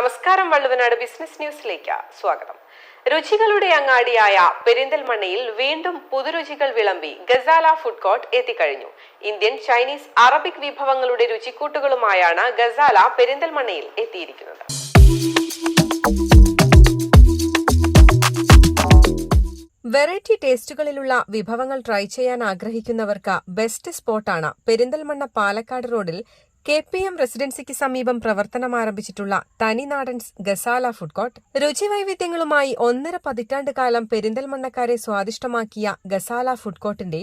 നമസ്കാരം വള്ളുവനാട് ബിസിനസ് ന്യൂസിലേക്ക് സ്വാഗതം. രുചികളുടെ അങ്ങാടിയായ പെരിന്തൽമണ്ണയിൽ വീണ്ടും പുതുരുചികൾ വിളമ്പി ഗസാല ഫുഡ് കോർട്ട് എത്തിക്കഴിഞ്ഞു. ഇന്ത്യൻ ചൈനീസ് അറബിക് വിഭവങ്ങളുടെ രുചിക്കൂട്ടുകളുമായാണ് ഗസാല പെരിന്തൽമണ്ണയിൽ എത്തിയിരിക്കുന്നത്. വെറൈറ്റി ടേസ്റ്റുകളിലുള്ള വിഭവങ്ങൾ ട്രൈ ചെയ്യാൻ ആഗ്രഹിക്കുന്നവർക്ക് ബെസ്റ്റ് സ്പോട്ടാണ് പെരിന്തൽമണ്ണ പാലക്കാട് റോഡിൽ കെ പി എം റെസിഡൻസിക്ക് സമീപം പ്രവർത്തനം ആരംഭിച്ചിട്ടുള്ള തനിനാടൻസ് ഗസാല ഫുഡ് കോർട്ട് രുചി വൈവിധ്യങ്ങളുമായി ഒന്നര പതിറ്റാണ്ട് കാലം പെരിന്തൽമണ്ണക്കാരെ സ്വാദിഷ്ടമാക്കിയ ഗസാല ഫുഡ് കോർട്ടിന്റെ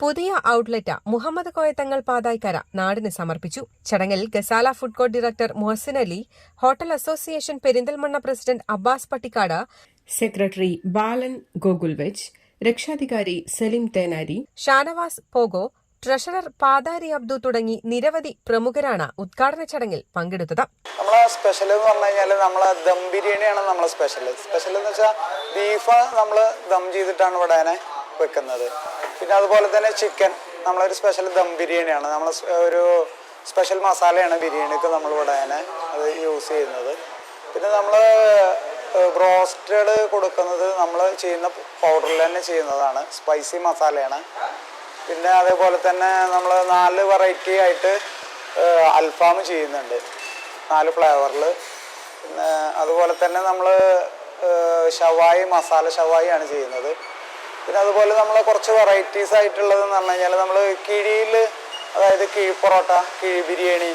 പുതിയ ഔട്ട്ലെറ്റ് മുഹമ്മദ് കോയത്തങ്ങൾ പാതായ്ക്കര നാടിന് സമർപ്പിച്ചു. ചടങ്ങിൽ Gazala food court director Muhsin Ali hotel association Perinthalmanna president Abbas Pattikkad secretary Balan ഗോകുൽവെച്ച് രക്ഷാധികാരി സലിം തേനാരി ഷാനവാസ് പോഗോ ട്രഷറർ പാതാരി അബ്ദു തുടങ്ങി നിരവധി പ്രമുഖരാണ് ഉദ്ഘാടന ചടങ്ങിൽ പങ്കെടുത്തത്. നമ്മളെ സ്പെഷ്യൽ എന്ന് പറഞ്ഞു കഴിഞ്ഞാൽ നമ്മളെ ദം ബിരിയാണിയാണ് നമ്മളെ സ്പെഷ്യൽ സ്പെഷ്യൽ എന്ന് വെച്ചാൽ ബീഫ് നമ്മൾ ദം ചെയ്തിട്ടാണ് ഇവിടെ വെക്കുന്നത്. പിന്നെ അതുപോലെ തന്നെ ചിക്കൻ നമ്മളൊരു സ്പെഷ്യൽ ദം ബിരിയാണിയാണ്. നമ്മൾ ഒരു സ്പെഷ്യൽ മസാലയാണ് ബിരിയാണിക്ക് നമ്മൾ ഇവിടെ അത് യൂസ് ചെയ്യുന്നത്. പിന്നെ നമ്മൾ ബ്രോസ്റ്റഡ് കൊടുക്കുന്നത് നമ്മൾ ചെയ്യുന്ന പൗഡറിൽ തന്നെ ചെയ്യുന്നതാണ്. സ്പൈസി മസാലയാണ്. പിന്നെ അതേപോലെ തന്നെ നമ്മൾ നാല് വെറൈറ്റി ആയിട്ട് അൽഫാം ചെയ്യുന്നുണ്ട്. നാല് ഫ്ലേവറിൽ പിന്നെ അതുപോലെ തന്നെ നമ്മൾ ഷവായി മസാല ഷവായി ആണ് ചെയ്യുന്നത്. പിന്നെ അതുപോലെ നമ്മൾ കുറച്ച് വെറൈറ്റീസ് ആയിട്ടുള്ളത് എന്ന് പറഞ്ഞു കഴിഞ്ഞാൽ നമ്മൾ കിഴിയിൽ അതായത് കിഴി പൊറോട്ട കിഴി ബിരിയാണി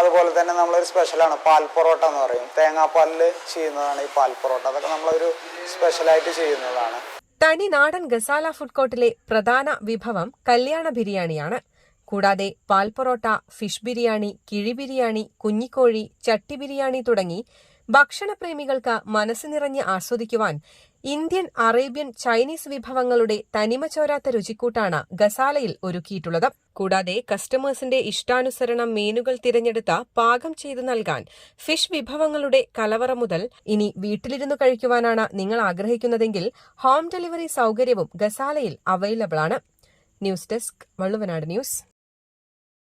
അതുപോലെ തന്നെ നമ്മളൊരു സ്പെഷ്യലാണ് പാൽ പൊറോട്ട എന്ന് പറയും. തേങ്ങാപ്പാലിൽ ചെയ്യുന്നതാണ് ഈ പാൽ പൊറോട്ട. അതൊക്കെ നമ്മളൊരു സ്പെഷ്യലായിട്ട് ചെയ്യുന്നതാണ്. തനി നാടൻ ഗസാല ഫുഡ് കോർട്ടിലെ പ്രധാന വിഭവം കല്യാണ ബിരിയാണിയാണ്. കൂടാതെ പാൽപൊറോട്ട ഫിഷ് ബിരിയാണി കിഴി ബിരിയാണി കുഞ്ഞിക്കോഴി ചട്ടി ബിരിയാണി തുടങ്ങി ഭക്ഷണപ്രേമികൾക്ക് മനസ്സ് നിറഞ്ഞ് ആസ്വദിക്കുവാൻ ഇന്ത്യൻ അറേബ്യൻ ചൈനീസ് വിഭവങ്ങളുടെ തനിമ ചോരാത്ത രുചിക്കൂട്ടാണ് ഗസാലയിൽ ഒരുക്കിയിട്ടുള്ളത്. കൂടാതെ കസ്റ്റമേഴ്സിന്റെ ഇഷ്ടാനുസരണം മീനുകൾ തിരഞ്ഞെടുത്ത് പാകം ചെയ്തു നൽകാൻ ഫിഷ് വിഭവങ്ങളുടെ കലവറ മുതൽ ഇനി വീട്ടിലിരുന്ന് കഴിക്കുവാനാണ് നിങ്ങൾ ആഗ്രഹിക്കുന്നതെങ്കിൽ ഹോം ഡെലിവറി സൗകര്യവും ഗസാലയിൽ അവൈലബിൾ ആണ് ന്യൂസ് ഡെസ്ക് വള്ളുവനാട് ന്യൂസ്.